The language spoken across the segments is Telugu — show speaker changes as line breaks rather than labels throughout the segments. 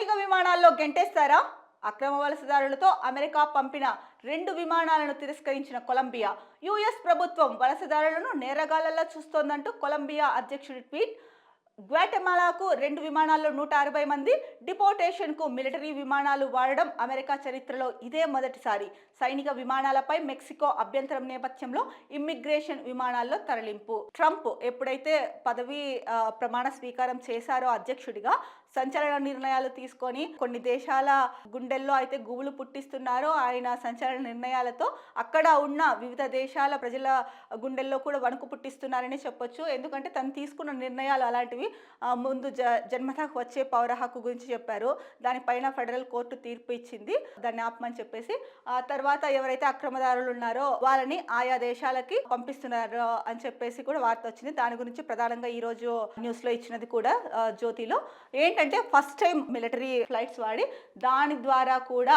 సైనిక విమానాల్లో గెంటేస్తారా? అక్రమ వలసదారులతో అమెరికా పంపిన రెండు విమానాలను తిరస్కరించిన కొలంబియా. యుఎస్ ప్రభుత్వం వలసదారులను నేరగాళ్ళలా చూస్తోందంటూ కొలంబియా అధ్యక్షుడి ట్వీట్. గ్వాటెమాలాకు రెండు విమానాల్లో నూట అరవై మంది డిపోటేషన్కు మిలిటరీ విమానాలు వాడడం అమెరికా చరిత్రలో ఇదే మొదటిసారి. సైనిక విమానాలపై మెక్సికో అభ్యంతరం నేపథ్యంలో ఇమ్మిగ్రేషన్ విమానాల్లో తరలింపు. ట్రంప్ ఎప్పుడైతే పదవి ప్రమాణ స్వీకారం చేశారో అధ్యక్షుడిగా సంచలన నిర్ణయాలు తీసుకొని కొన్ని దేశాల గుండెల్లో అయితే గుబులు పుట్టిస్తున్నారో ఆయన సంచలన నిర్ణయాలతో అక్కడ ఉన్న వివిధ దేశాల ప్రజల గుండెల్లో కూడా వణుకు పుట్టిస్తున్నారని చెప్పొచ్చు. ఎందుకంటే తను తీసుకున్న నిర్ణయాలు అలాంటివి ముందు జ జన్మతకు వచ్చే పౌర హక్కు గురించి చెప్పారు. దానిపైన ఫెడరల్ కోర్టు తీర్పు ఇచ్చింది. దాన్ని ఆపమని చెప్పేసి ఆ తర్వాత ఎవరైతే అక్రమదారులు ఉన్నారో వాళ్ళని ఆయా దేశాలకి పంపిస్తున్నారు అని చెప్పేసి కూడా వార్త వచ్చింది. దాని గురించి ప్రధానంగా ఈరోజు న్యూస్లో ఇచ్చినది కూడా జ్యోతిలో. ఏంటి ఏంటంటే ఫస్ట్ టైం మిలిటరీ ఫ్లైట్స్ వాడి దాని ద్వారా కూడా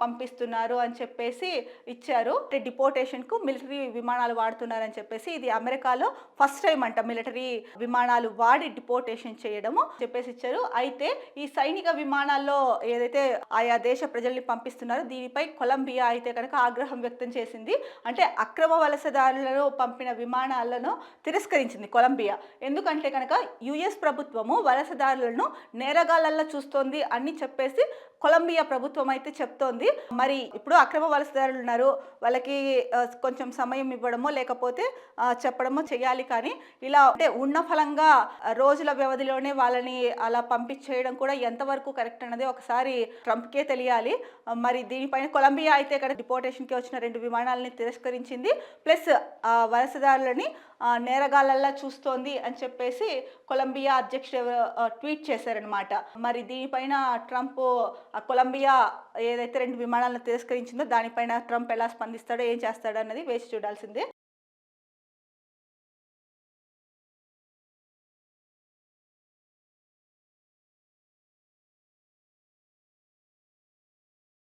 పంపిస్తున్నారు అని చెప్పేసి ఇచ్చారు. అంటే డిపోర్టేషన్కు మిలిటరీ విమానాలు వాడుతున్నారని చెప్పేసి ఇది అమెరికాలో ఫస్ట్ టైం అంట మిలిటరీ విమానాలు వాడి డిపోర్టేషన్ చేయడము చెప్పేసి ఇచ్చారు. అయితే ఈ సైనిక విమానాల్లో ఏదైతే ఆయా దేశ ప్రజల్ని పంపిస్తున్నారో దీనిపై కొలంబియా అయితే కనుక ఆగ్రహం వ్యక్తం చేసింది. అంటే అక్రమ వలసదారులను పంపిన విమానాలను తిరస్కరించింది కొలంబియా. ఎందుకంటే కనుక యుఎస్ ప్రభుత్వము వలసదారులను నేరగాళ్ళల్లో చూస్తోంది అని చెప్పేసి కొలంబియా ప్రభుత్వం అయితే చెప్తోంది. మరి ఇప్పుడు అక్రమ వలసదారులు ఉన్నారు. వాళ్ళకి కొంచెం సమయం ఇవ్వడమో లేకపోతే చెప్పడమో చేయాలి కానీ ఇలా అంటే ఉన్న ఫలంగా రోజుల వ్యవధిలోనే వాళ్ళని అలా పంపించేయడం కూడా ఎంతవరకు కరెక్ట్ అన్నది ఒకసారి ట్రంప్కే తెలియాలి. మరి దీనిపైన కొలంబియా అయితే ఇక్కడ డిపోర్టేషన్కి వచ్చిన రెండు విమానాలని తిరస్కరించింది. ప్లస్ ఆ, వలసదారులని ఆ, నేరగాళ్ళల్లా చూస్తోంది అని చెప్పేసి కొలంబియా అధ్యక్షుడు ట్వీట్ చేశారనమాట మరి దీనిపైన ట్రంప్ ఆ కొలంబియా ఏదైతే రెండు విమానాలను తిరస్కరించిందో దానిపైన ట్రంప్ ఎలా స్పందిస్తాడో ఏం చేస్తాడో అన్నది వేచి చూడాల్సిందే.